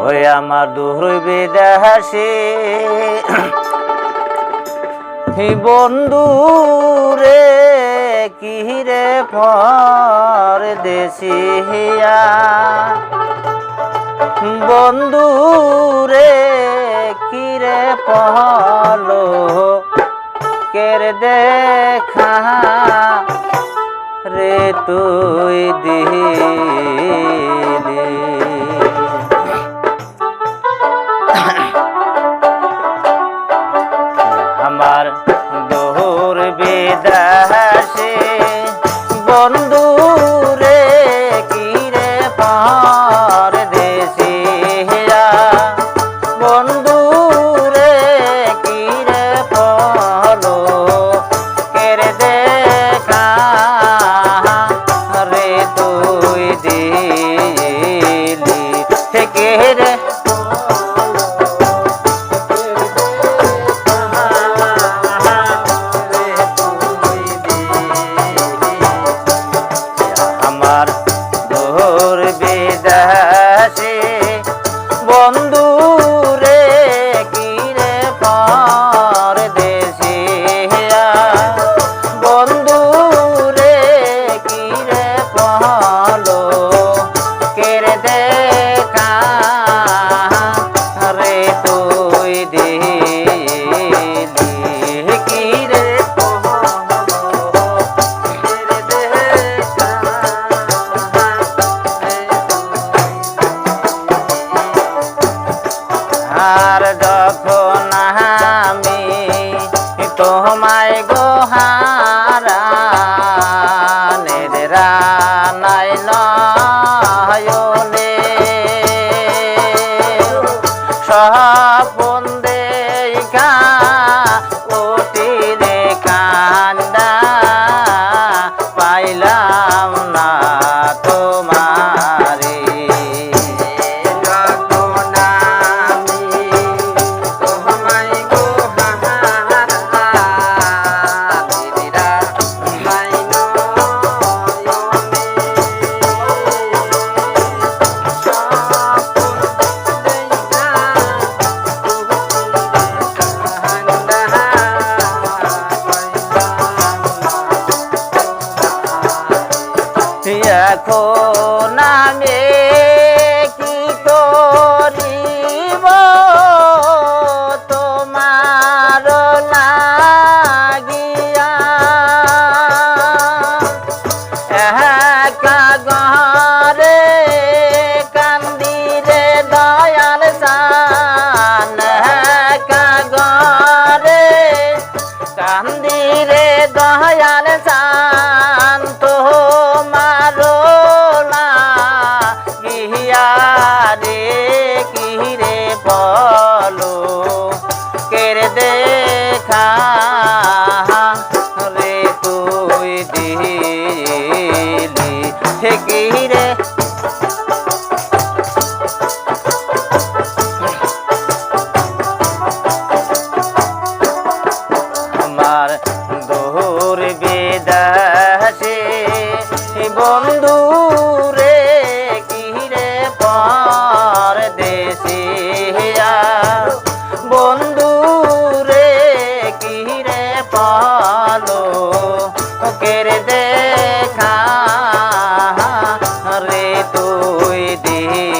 ওই আমার দূর বিদেশে বন্ধু রে কি রে পর দেশিয়া বন্ধু রে কি রে পহলো কের দেখা রে তুই দিলি যখন আমি তোমায় গোহারানের রানাই নয়নে সপন দেখা পাইলা নামে রে কি রে বলো? কের দেখা রে তুই দিলি? কি রে আমার দে।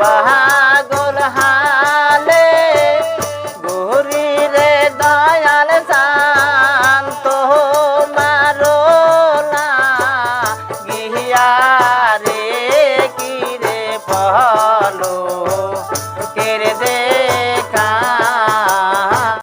Bahar.